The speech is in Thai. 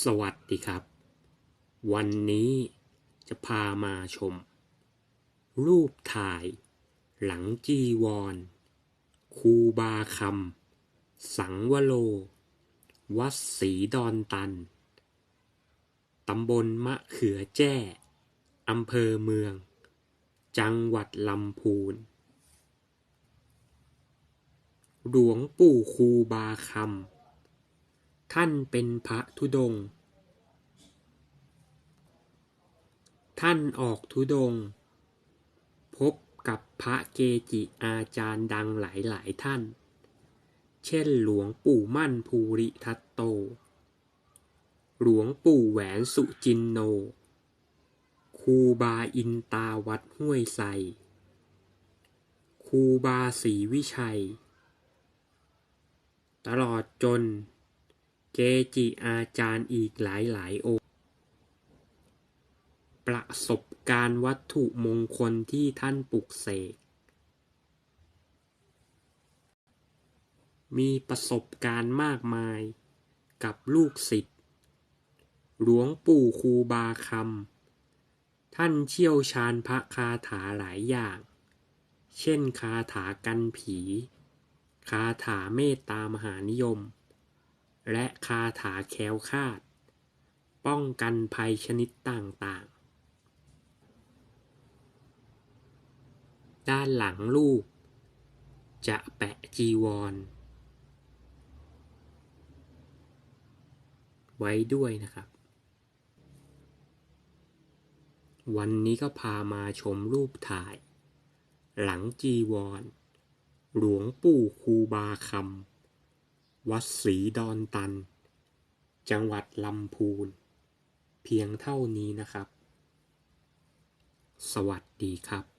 สวัสดีครับ วันนี้จะพามาชม รูปถ่าย หลังจีวรคูบาคำสังวโล วัดศรีดอนตัน ตำบลมะเขือแจ้อำเภอเมือง จังหวัดลำพูน หลวงปู่คูบาคำ ท่านเป็นพระธุดง ท่านออกธุดง พบกับพระเกจิอาจารย์ดังหลายๆท่าน เช่นหลวงปู่มั่นภูริทัตโต หลวงปู่แหวนสุจินโน ครูบาอินตาวัดห้วยไซครูบาศรีวิชัย ตลอดจน เกจิอาจารย์อีกหลายหลายองค์ ประสบการณ์วัตถุมงคลที่ท่านปลุกเสก มีประสบการณ์มากมายกับลูกศิษย์หลวงปู่ครูบาคำ ท่านเชี่ยวชาญพระคาถาหลายอย่าง เช่นคาถากันผี คาถาเมตตามหานิยม และคาถาแคล้วคาด ป้องกันภัยชนิดต่างๆ ด้านหลังรูปจะแปะจีวร ไว้ด้วยนะครับ วันนี้ก็พามาชมรูปถ่าย หลังจีวร หลวงปู่คูบาคำ วัดศรีดอนตัน จังหวัดลำพูน เพียงเท่านี้นะครับ สวัสดีครับ